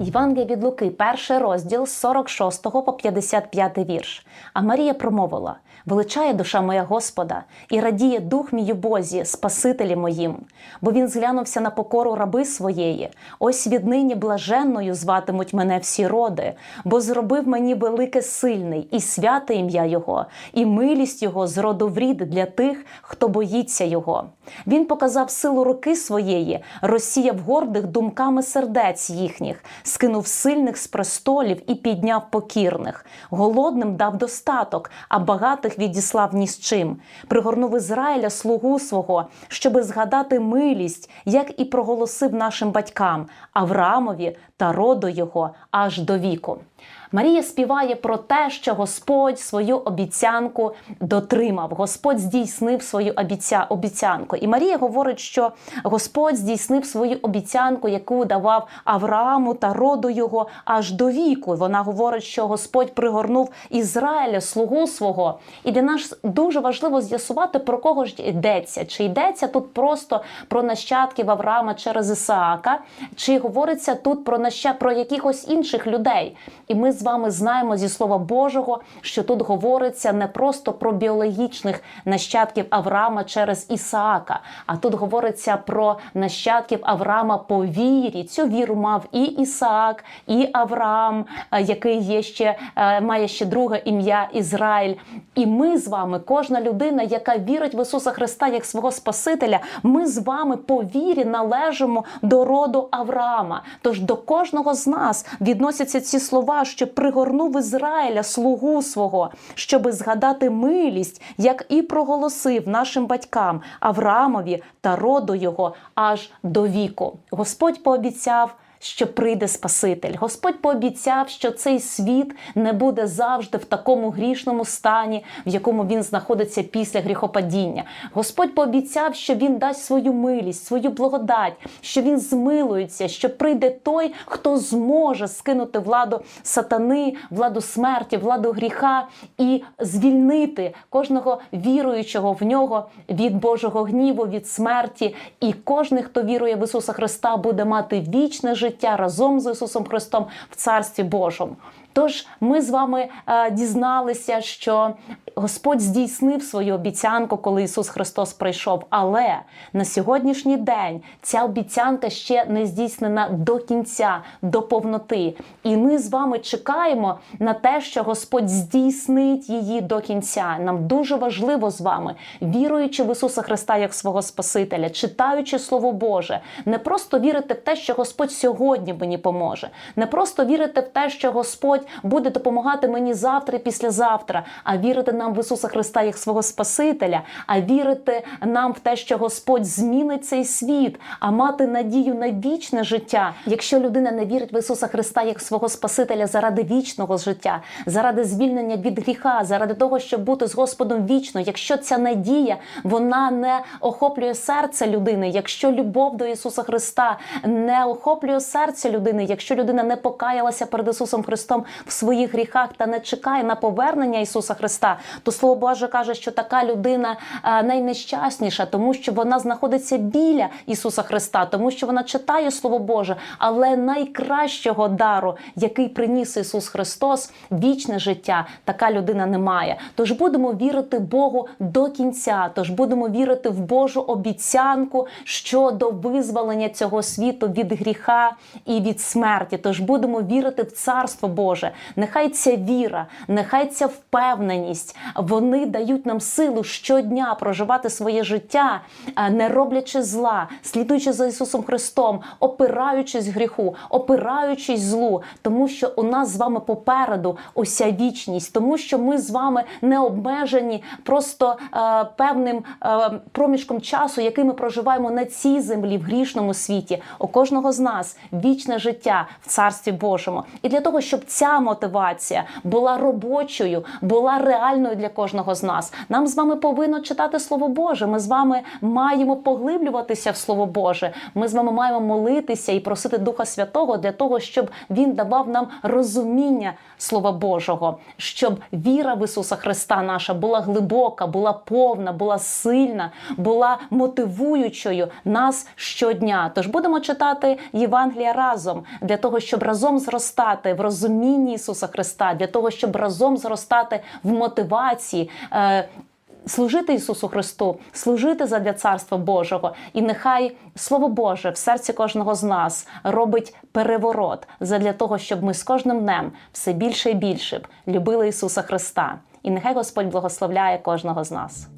Євангелія від Луки, перший розділ з 46 по 55 вірш. А Марія промовила: Величає душа моя Господа, і радіє дух мій у Бозі, Спасителі моїм, бо він зглянувся на покору раби своєї. Ось віднині блаженною зватимуть мене всі роди, бо зробив мені велике сильний і святе ім'я Його, і милість Його з роду в рід для тих, хто боїться Його. Він показав силу руки своєї, розсіяв гордих думками сердець їхніх, скинув сильних з престолів і підняв покірних. Голодним дав достаток, а багатих відіслав ні з чим. Пригорнув Ізраїля слугу свого, щоби згадати милість, як і проголосив нашим батькам Авраамові та роду його аж до віку. Марія співає про те, що Господь свою обіцянку дотримав. Господь здійснив свою обіця... обіцянку. І Марія говорить, що Господь здійснив свою обіцянку, яку давав Аврааму та роду його аж до віку. Вона говорить, що Господь пригорнув Ізраїля, слугу свого. І для нас дуже важливо з'ясувати, про кого ж йдеться. Чи йдеться тут просто про нащадків Авраама через Ісаака, чи говориться тут про наща... про якихось інших людей. І ми з вами знаємо зі слова Божого, що тут говориться не просто про біологічних нащадків Авраама через Ісаака, а тут говориться про нащадків Авраама по вірі. Цю віру мав і Ісаак, і Авраам, е, який є ще е, має ще друге ім'я Ізраїль. І ми з вами, кожна людина, яка вірить в Ісуса Христа як свого Спасителя, ми з вами по вірі належимо до роду Авраама. Тож до кожного з нас відносяться ці слова, що пригорнув Ізраїля слугу свого, щоби згадати милість, як і проголосив нашим батькам Авраамові та роду його аж до віку. Господь пообіцяв. Що прийде Спаситель, Господь пообіцяв, що цей світ не буде завжди в такому грішному стані, в якому він знаходиться після гріхопадіння. Господь пообіцяв, що він дасть свою милість, свою благодать, що він змилується, що прийде той, хто зможе скинути владу сатани, владу смерті, владу гріха і звільнити кожного віруючого в нього від Божого гніву, від смерті. І кожен, хто вірує в Ісуса Христа, буде мати вічне життя разом з Ісусом Христом в Царстві Божому. Тож ми з вами е, дізналися, що Господь здійснив свою обіцянку, коли Ісус Христос прийшов. Але на сьогоднішній день ця обіцянка ще не здійснена до кінця, до повноти. І ми з вами чекаємо на те, що Господь здійснить її до кінця. Нам дуже важливо з вами, віруючи в Ісуса Христа як свого Спасителя, читаючи Слово Боже, не просто вірити в те, що Господь сьогодні мені поможе, не просто вірити в те, що Господь буде допомагати мені завтра і післязавтра, а вірити нам в Ісуса Христа як свого Спасителя, а вірити нам в те, що Господь змінить цей світ, а мати надію на вічне життя. Якщо людина не вірить в Ісуса Христа як свого Спасителя заради вічного життя, заради звільнення від гріха, заради того, щоб бути з Господом вічно, якщо ця надія вона не охоплює серце людини, якщо любов до Ісуса Христа не охоплює серце людини, якщо людина не покаялася перед Ісусом Христом в своїх гріхах та не чекає на повернення Ісуса Христа, то Слово Боже каже, що така людина е, найнещасніша, тому що вона знаходиться біля Ісуса Христа, тому що вона читає Слово Боже, але найкращого дару, який приніс Ісус Христос, вічне життя, така людина не має. Тож будемо вірити Богу до кінця, тож будемо вірити в Божу обіцянку щодо визволення цього світу від гріха і від смерті. Тож будемо вірити в Царство Боже. Нехай ця віра, нехай ця впевненість, вони дають нам силу щодня проживати своє життя, е, не роблячи зла, слідуючи за Ісусом Христом, опираючись гріху, опираючись злу, тому що у нас з вами попереду уся вічність, тому що ми з вами не обмежені просто е, певним е, проміжком часу, який ми проживаємо на цій землі в грішному світі. У кожного з нас вічне життя в Царстві Божому. І для того, щоб ця мотивація була робочою, була реальною для кожного з нас. Нам з вами повинно читати Слово Боже. Ми з вами маємо поглиблюватися в Слово Боже. Ми з вами маємо молитися і просити Духа Святого для того, щоб Він давав нам розуміння Слова Божого, щоб віра в Ісуса Христа наша була глибока, була повна, була сильна, була мотивуючою нас щодня. Тож будемо читати Євангелія разом для того, щоб разом зростати в розумінні Ісуса Христа, для того, щоб разом зростати в мотивації. Е, Служити Ісусу Христу, служити задля Царства Божого, і нехай Слово Боже в серці кожного з нас робить переворот задля того, щоб ми з кожним днем все більше і більше б любили Ісуса Христа. І нехай Господь благословляє кожного з нас.